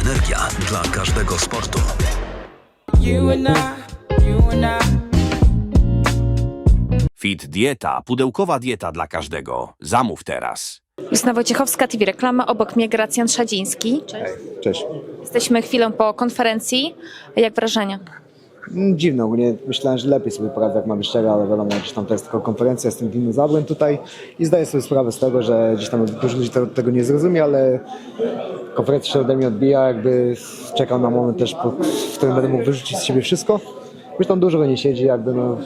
energia dla każdego sportu. Fit Dieta, pudełkowa dieta dla każdego. Zamów teraz. Justyna Wojciechowska, TV Reklama, obok mnie Gracjan Szadziński. Cześć. Jesteśmy chwilę po konferencji. Jak wrażenia? Mm, Dziwne, ogólnie myślałem, że lepiej sobie poradzę, jak mam być szczery, ale wiadomo, gdzieś tam to jest tylko konferencja, jestem dinozaurem tutaj i zdaję sobie sprawę z tego, że gdzieś tam dużo ludzi te- tego nie zrozumie, ale konferencja się ode mnie odbija, jakby czekam na moment też, w którym będę mógł wyrzucić z siebie wszystko. Już tam dużo we mnie siedzi, jakby no,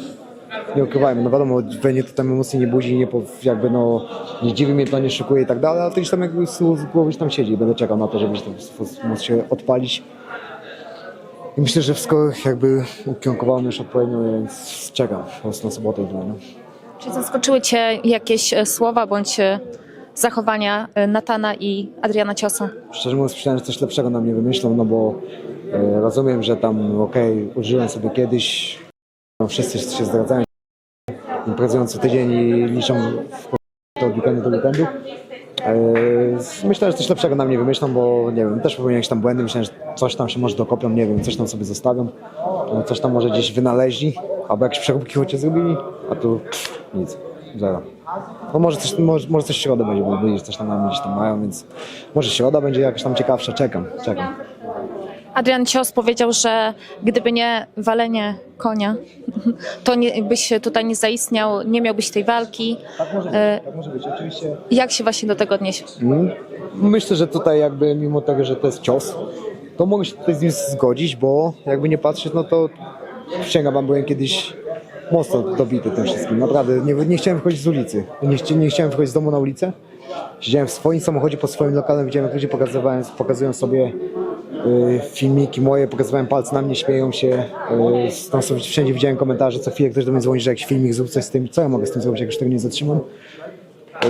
nie ukrywajmy, no wiadomo, we mnie to tam emocji nie budzi, nie, jakby no, nie dziwi mnie to, nie szokuje i tak dalej, ale to gdzieś tam jakby z głowy tam siedzi będę czekał na to, żeby tam móc się odpalić. I myślę, że wszystko jakby ukierunkowało mnie już odpowiednio, więc czekam po prostu na sobotę. No. Czy zaskoczyły Cię jakieś e, słowa bądź e, zachowania e, Natana i Adriana Ciosa? Szczerze mówiąc, myślałem, że coś lepszego na mnie wymyślą, no bo e, rozumiem, że tam okej, użyłem sobie kiedyś, no, wszyscy się zdradzają, imprezują co tydzień i liczą w, to od weekendu do weekendu. E, myślałem, że coś lepszego na mnie wymyślą, bo nie wiem, też popełniłem jakieś tam błędy, myślałem, że coś tam się może dokopią, nie wiem, coś tam sobie zostawią, e, coś tam może gdzieś wynaleźli, albo jakieś przeróbki chociaż zrobili, a tu pff, nic, zero. No może coś, może, może coś środa będzie, bo że coś tam na mnie gdzieś tam mają, więc może środa będzie jakaś tam ciekawsza, czekam, czekam. Adrian Cios powiedział, że gdyby nie walenie konia, to nie, byś tutaj nie zaistniał, nie miałbyś tej walki. Tak może E, tak może być, oczywiście. Jak się właśnie do tego odniesiesz? Mm, Myślę, że tutaj jakby mimo tego, że to jest cios, to mogę się tutaj z nim zgodzić, bo jakby nie patrzeć, no to przysięgam wam, byłem kiedyś mocno dobity tym wszystkim. Naprawdę, nie, nie chciałem wychodzić z ulicy. Nie, chci- nie chciałem wychodzić z domu na ulicę. Siedziałem w swoim samochodzie pod swoim lokalem, widziałem jak ludzie pokazywałem, pokazują sobie y, filmiki moje, pokazywałem palce na mnie, śmieją się. Y, tam sobie wszędzie widziałem komentarze, co chwilę ktoś do mnie dzwoni, że jakiś filmik zrób coś z tym. Co ja mogę z tym zrobić, jak już tego nie zatrzymam? Y,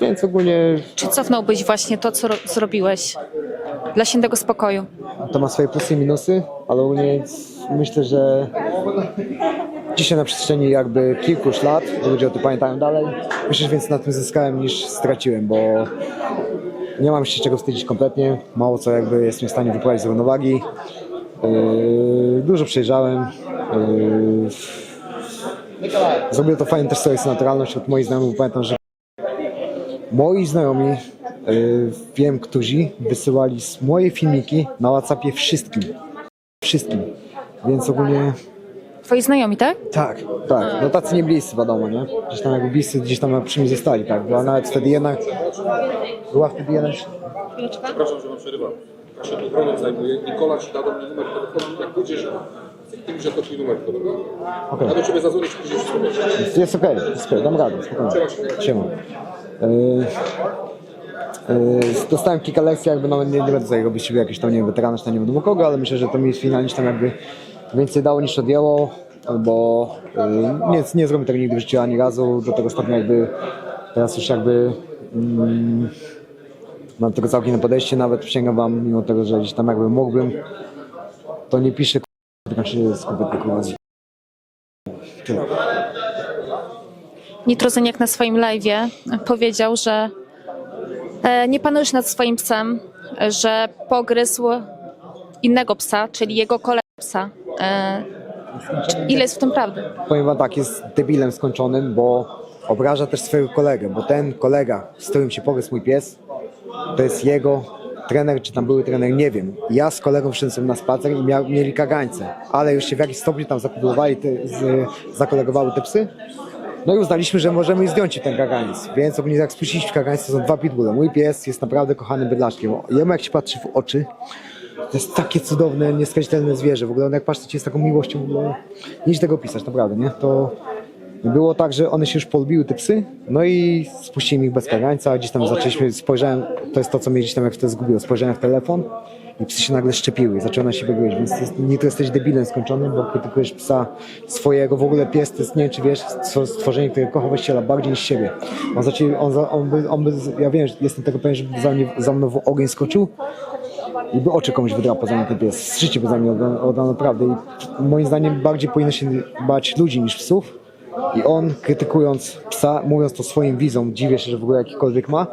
więc ogólnie Czy cofnąłbyś właśnie to, co ro- zrobiłeś dla świętego spokoju? to ma swoje plusy i minusy, ale ogólnie myślę, że dzisiaj na przestrzeni jakby kilkuś lat, ludzie o tym pamiętają dalej, myślę, że więcej na tym zyskałem niż straciłem, bo nie mam się czego wstydzić kompletnie, mało co jakby jestem w stanie wyprowadzić z równowagi. Yy, dużo przejrzałem. Yy, zrobiłem to fajnie też sobie z naturalność od moich znajomych, pamiętam, że moi znajomi, yy, wiem, którzy wysyłali moje filmiki na Whatsappie wszystkim. Wszystkim. Więc ogólnie Twoi znajomi, tak? tak, tak. No tacy nie bliscy, wiadomo, nie? Gdzieś tam jakby bliscy gdzieś tam przy mnie zostali, tak. Była nawet wtedy jedna, była wtedy jedna, Przepraszam, że wam przerywam. Się ochroną zajmuję. Nikola ci da do mnie numer telefonu. Jak pójdziesz, ty mi że to twój numer telefonu. Okej. Ja do ciebie zadzwonię, czy pójdziesz sobie. jest okej, jest okej, dam radę, spokojnie. Siema. Yy, yy, dostałem kilka lekcji, jakby no, nie, nie będę tutaj robić jakiegoś tam, nie wiem, weterana, czy tam nie wiadomo kogo, ale myślę, że to mi finalnie tam jakby więcej dało niż odjęło, bo yy, nie, nie zrobię tego nigdy w życiu ani razu, do tego stopnia jakby teraz już jakby mm, mam tego całkiem inne podejście, nawet przysięgam wam, mimo tego, że gdzieś tam jakby mógłbym, to nie piszę, tylko się kurwa z- Tyle. Nitrozyniak na swoim live'ie powiedział, że e, nie panujesz nad swoim psem, że pogryzł innego psa, czyli jego kolegę psa. E, ile jest w tym prawdy? powiem wam tak, jest debilem skończonym, bo obraża też swojego kolegę, bo ten kolega, z którym się pogryzł mój pies, to jest jego trener, czy tam były trener, nie wiem. Ja z kolegą wszedłem na spacer i miał, mieli kagańce, ale już się w jakiś stopniu tam zakolegowali te, z, zakolegowały te psy. No i uznaliśmy, że możemy zdjąć ten kaganiec, więc ogólnie jak spuściliśmy kagańce, to są dwa pitbulle. Mój pies jest naprawdę kochanym bydlaczkiem. Jemu jak się patrzy w oczy, to jest takie cudowne, nieskazitelne zwierzę. W ogóle on jak patrzy ci z taką miłością, w ogóle nie tego opisać, naprawdę, nie? To było tak, że one się już polubiły, te psy, no i spuściłem ich bez kagańca, gdzieś tam zaczęliśmy, spojrzałem, to jest to, co mnie gdzieś tam jak wtedy zgubiło, spojrzałem w telefon i psy się nagle szczepiły, zaczęły na siebie gryźć, więc to jest, nie to jesteś debilem skończonym, bo krytykujesz psa swojego, w ogóle pies to jest, nie wiem czy wiesz, stwo- stworzenie, które kocha właściciela bardziej niż siebie. On, za ciebie, on, on, by, on by, ja wiem, że jestem tego pewien, żeby za, mnie, za mną w ogień skoczył, i by oczy komuś wydrapał za mnie ten pies. Życie by za mnie oddał, naprawdę. I moim zdaniem bardziej powinno się bać ludzi niż psów. I on krytykując psa, mówiąc to swoim widzom, dziwię się, że w ogóle jakikolwiek ma,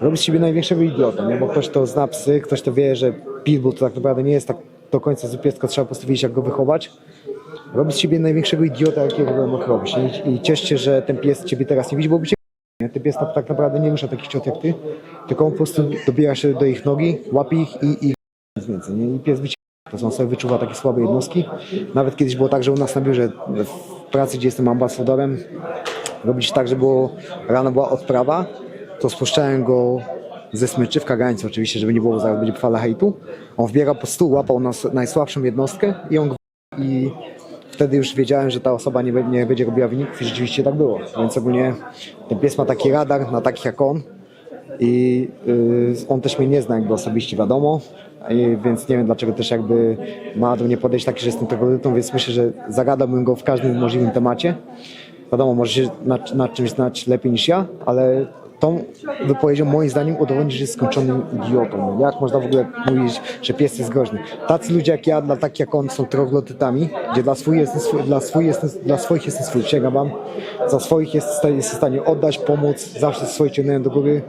robi z siebie największego idiota, nie? bo ktoś to zna psy, ktoś to wie, że pitbull to tak naprawdę nie jest tak do końca zły pies, tylko trzeba postawić jak go wychować. Robi z siebie największego idiota, jakiego mógł robić. I, I się, że ten pies ciebie teraz nie widzi, bo by cię nie? Ten pies tak naprawdę nie rusza takich ciot jak ty, tylko on po prostu dobiera się do ich nogi, łapie ich i, i nic więcej. Nie? I pies wyciąga. To są sobie wyczuwa takie słabe jednostki. Nawet kiedyś było tak, że u nas na biurze w pracy, gdzie jestem ambasadorem, robić tak, że było, rano była odprawa, to spuszczałem go ze smyczy w kagańcu oczywiście, żeby nie było, zaraz będzie fala hejtu. On wbierał po stół, łapał nas, najsłabszą jednostkę i on i wtedy już wiedziałem, że ta osoba nie, nie będzie robiła wyników i rzeczywiście tak było. Więc ogólnie ten pies ma taki radar na takich jak on i y, on też mnie nie zna jakby osobiście, wiadomo. I, więc nie wiem dlaczego też jakby ma do mnie podejść taki, że jestem terrorytą, więc myślę, że zagadałbym go w każdym możliwym temacie. Wiadomo, może się nad czymś znać lepiej niż ja, ale tą wypowiedzią moim zdaniem udowodni, że jest skończonym idiotą. Jak można w ogóle mówić, że pies jest groźny? Tacy ludzie jak ja, dla takich jak on są troglodytami, gdzie dla, swój jest, swój, dla, swój jest, dla swoich jestem swój, przysięgam wam. Za swoich jest, jest w stanie oddać, pomóc, zawsze swoje ciągnąłem do góry.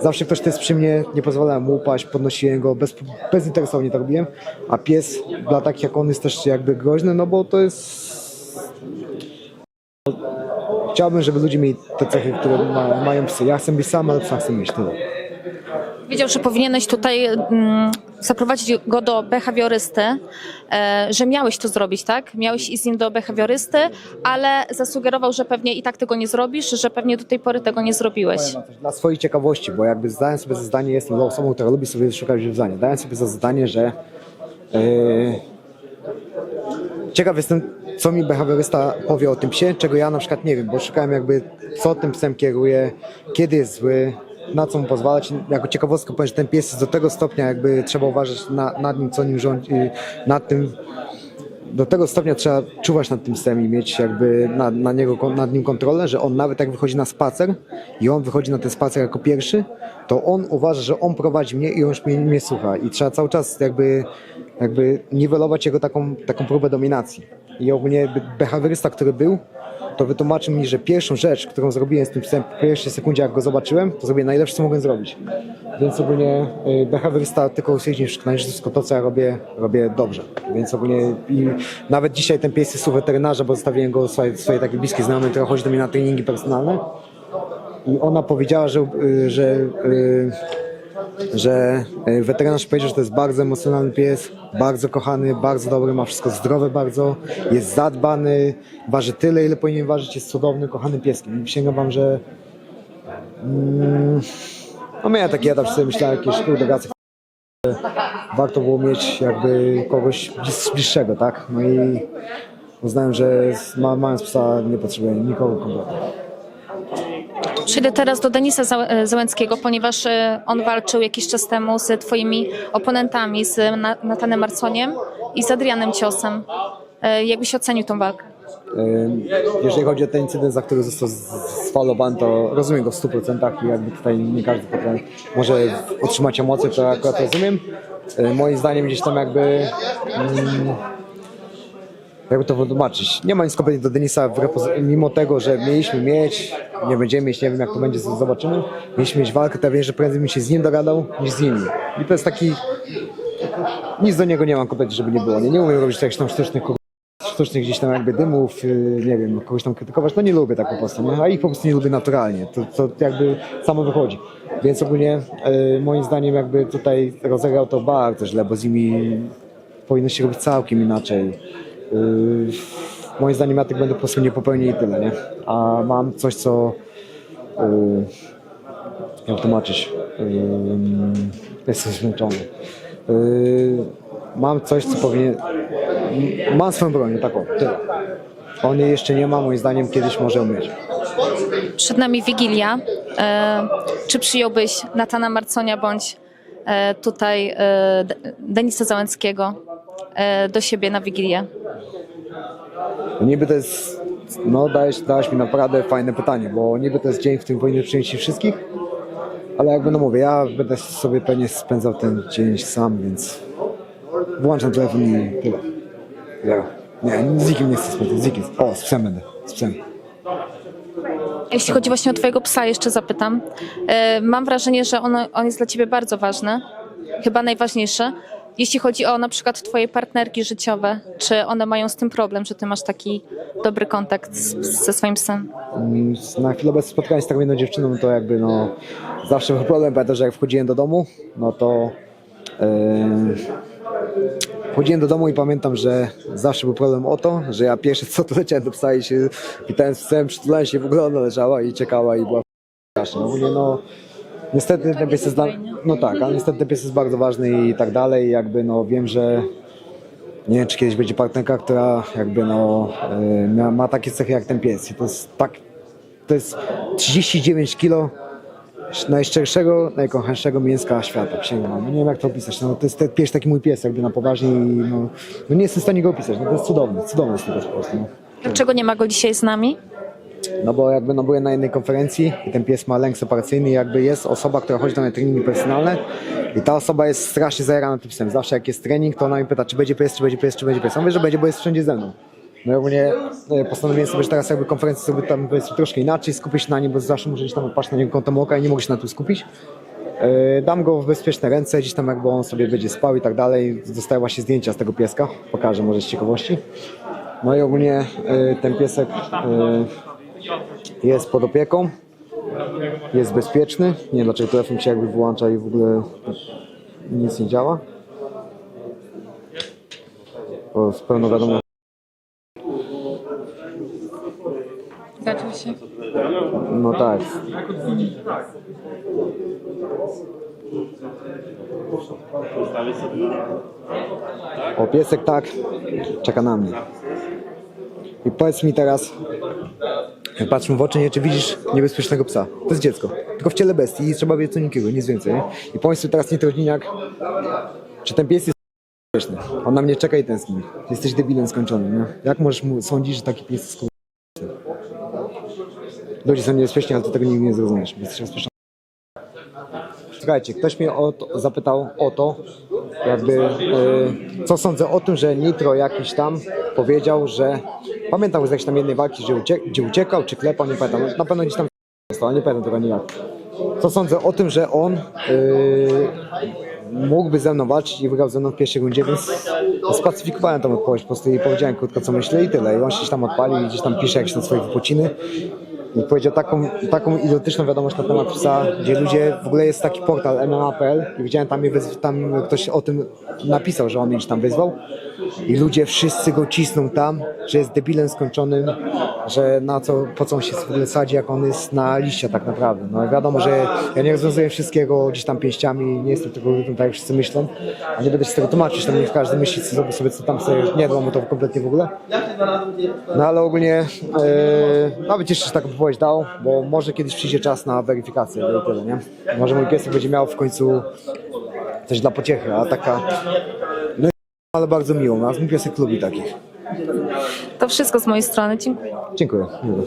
Zawsze ktoś, kto jest przy mnie, nie pozwalałem mu upaść, podnosiłem go, bez, bezinteresownie to robiłem. A pies dla takich jak on jest też jakby groźny, no bo to jest Chciałbym, żeby ludzie mieli te cechy, które ma, mają psy. Ja chcę być sam, ale psa chcę mieć tyle. Wiedział, że powinieneś tutaj mm, zaprowadzić go do behawiorysty, e, że miałeś to zrobić, tak? Miałeś iść z nim do behawiorysty, ale zasugerował, że pewnie i tak tego nie zrobisz, że pewnie do tej pory tego nie zrobiłeś. Powiem wam coś Dla swojej ciekawości, bo jakby zdałem sobie za zadanie, jestem osobą, która lubi sobie szukać rozwiązania. Dałem sobie za zadanie, że yy, ciekaw jestem, co mi behawiorysta powie o tym psie, czego ja na przykład nie wiem, bo szukałem jakby, co tym psem kieruje, kiedy jest zły, na co mu pozwalać. Jako ciekawostkę powiem, że ten pies jest do tego stopnia, jakby trzeba uważać na, nad nim, co nim rządzi, nad tym, do tego stopnia trzeba czuwać nad tym psem i mieć jakby na, na niego, nad nim kontrolę, że on nawet jak wychodzi na spacer i on wychodzi na ten spacer jako pierwszy, to on uważa, że on prowadzi mnie i on już mnie, mnie słucha i trzeba cały czas jakby, jakby niwelować jego taką, taką próbę dominacji. I ogólnie be- behawiorysta, który był, to wytłumaczył mi, że pierwszą rzecz, którą zrobiłem z tym psem w pierwszej sekundzie, jak go zobaczyłem, to zrobiłem najlepsze, co mogłem zrobić. Więc ogólnie y, behawiorysta tylko usiedzi że wszystko to, co ja robię, robię dobrze. Więc ogólnie i nawet dzisiaj ten pies jest u weterynarza, bo zostawiłem go swojej, swojej takiej bliskiej znajomej, która chodzi do mnie na treningi personalne. I ona powiedziała, że, y, że, y, że y, weterynarz powiedział, że to jest bardzo emocjonalny pies, bardzo kochany, bardzo dobry, ma wszystko zdrowe bardzo, jest zadbany, waży tyle, ile powinien ważyć, jest cudownym, kochanym pieskiem. Przysięgam wam, że mm, no miałem taki etap, że sobie myślałem, jakieś kurde warto było mieć jakby kogoś bliższego, tak? No i uznałem, że mając psa nie potrzebuję nikogo kompletnie. Przejdę teraz do Denisa Zał- e, Załęckiego, ponieważ e, on walczył jakiś czas temu z twoimi oponentami, z Na- Natanem Marconiem i z Adrianem Ciosem. E, Jakbyś ocenił tą walkę? Jeżeli chodzi o ten incydent, za który został sfalowany, to rozumiem go w 100% i jakby tutaj nie każdy potrafi, może otrzymać emocje, to akurat rozumiem. Moim zdaniem gdzieś tam jakby mm, jakby to wytłumaczyć. Nie ma nic kompletnie do Denisa, mimo tego, że mieliśmy mieć, nie będziemy mieć, nie wiem jak to będzie, zobaczymy. Mieliśmy mieć walkę, to ja wiem, że prędzej bym się z nim dogadał niż z nimi. I to jest taki, nic do niego nie mam kompletnie, żeby nie było. Nie, nie umiem robić jakichś tam sztucznych sztucznych gdzieś tam jakby dymów, yy, nie wiem, kogoś tam krytykować, no nie lubię tak po prostu, nie? a ich po prostu nie lubię naturalnie, to, to jakby samo wychodzi. Więc ogólnie yy, moim zdaniem jakby tutaj rozegrał to bardzo źle, bo z nimi powinno się robić całkiem inaczej. Yy, moim zdaniem ja tych będę po prostu nie popełnił i tyle, nie? A mam coś, co yy, jak tłumaczyć, yy, jestem zmęczony. Mam coś, co powinien, Mam swoją broń, taką, tyle. On jej jeszcze nie ma, moim zdaniem kiedyś może umieć. Przed nami Wigilia. E, Czy przyjąłbyś Natana Marconia bądź e, tutaj e, Denisa Załęckiego e, do siebie na Wigilię? No niby to jest, no dałeś, dałeś mi naprawdę fajne pytanie, bo niby to jest dzień, w którym powinien przyjąć się wszystkich, ale jakby no mówię, ja będę sobie pewnie spędzał ten dzień sam, więc włączam telefon i tyle. Ja, nie, z nikim nie chcę spędzać, z nikim. O, z psem będę, z psem. Jeśli chodzi właśnie o twojego psa, jeszcze zapytam. E, Mam wrażenie, że on, on jest dla ciebie bardzo ważny, chyba najważniejszy. Jeśli chodzi o na przykład twoje partnerki życiowe, czy one mają z tym problem, że ty masz taki dobry kontakt z, ze swoim psem? Mm, Na chwilę obecną spotkałem się z taką jedną dziewczyną, to jakby no zawsze był problem, pamiętam, że jak wchodziłem do domu, no to yy, wchodziłem do domu i pamiętam, że zawsze był problem o to, że ja pierwsze co to leciałem do psa i się witałem z psem, przytulałem się, w ogóle ona leżała i czekała i była straszna. No niestety ten pies jest dla, no tak, ale niestety ten pies jest bardzo ważny i tak dalej, jakby no wiem, że nie wiem, czy kiedyś będzie partnerka, która jakby no, y, ma, ma takie cechy jak ten pies. I to jest tak, to jest 39 kilo najszczerszego, najkochańszego mięska świata. Przysięgam. No, nie wiem jak to opisać. No, to jest ten pies taki mój pies jakby na poważnie i no, no nie jestem w stanie go opisać. No, to jest cudowny, cudowny jest ten pies po prostu. No. Dlaczego nie ma go dzisiaj z nami? No bo jakby no byłem na jednej konferencji i ten pies ma lęk separacyjny i jakby jest osoba, która chodzi tam na treningi personalne i ta osoba jest strasznie zajarana tym psem. Zawsze jak jest trening, to ona mi pyta, czy będzie pies, czy będzie pies, czy będzie pies. Ja mówię, że będzie, bo jest wszędzie ze mną. No i ogólnie e, postanowiłem sobie, że teraz jakby konferencję sobie tam powiedzmy troszkę inaczej, skupić się na nim, bo zawsze muszę gdzieś tam patrzeć na niego kątem oka i nie mogę się na tym skupić. E, Dam go w bezpieczne ręce, gdzieś tam jakby on sobie będzie spał i tak dalej. Dostaję właśnie zdjęcia z tego pieska, pokażę może z ciekawości. No i ogólnie e, ten piesek jest pod opieką, jest bezpieczny. Nie wiem dlaczego telefon się jakby wyłącza i w ogóle nic nie działa. Bo z pełną wiadomo. Zgadza się. No tak. O piesek tak, czeka na mnie. I powiedz mi teraz, patrz mu w oczy, nie, czy widzisz niebezpiecznego psa. To jest dziecko, tylko w ciele bestii i trzeba wiedzieć co nikiego, nic więcej. Nie? I powiedz mi teraz nitroźniak, czy ten pies jest bezpieczny. On na mnie czeka i tęskni. Jesteś debilem skończonym, nie? Jak możesz mu sądzić, że taki pies jest skur... Ludzie są niebezpieczni, ale ty tego nigdy nie zrozumiesz. Jesteś bezpieczny. Słuchajcie, ktoś mnie o to, zapytał o to, jakby e, co sądzę o tym, że Nitro jakiś tam powiedział, że pamiętam z jakiejś tam jednej walki, że ucie, gdzie uciekał, czy klepał, nie pamiętam, na pewno gdzieś tam ale nie pamiętam tego nijak. Co sądzę o tym, że on e, mógłby ze mną walczyć i wygrał ze mną w pierwszej rundzie, więc spacyfikowałem tą odpowiedź po prostu i powiedziałem krótko co myślę i tyle. I on się tam odpalił i gdzieś tam pisze jakieś tam swoje wypociny. I powiedział taką, taką idiotyczną wiadomość na temat psa, gdzie ludzie, w ogóle jest taki portal MMA.pl i widziałem tam, tam ktoś o tym napisał, że on gdzieś tam wyzwał i ludzie wszyscy go cisną tam, że jest debilem skończonym, że na co, po co on się w ogóle sadzi, jak on jest na liście tak naprawdę. No wiadomo, że ja nie rozwiązuję wszystkiego gdzieś tam pięściami, nie jestem tego tak jak wszyscy myślą, a nie będę się tego tłumaczyć, tam niech każdy myśli sobie, sobie co tam sobie, nie dbam o to kompletnie w ogóle. No ale ogólnie e, nawet jeszcze taką wypowiedź dał, bo może kiedyś przyjdzie czas na weryfikację no tyle, nie? Może mój piesek będzie miał w końcu coś dla pociechy, a taka ale bardzo miło, a mój piesek lubi takich. To wszystko z mojej strony. Dziękuję. Dziękuję. Miło.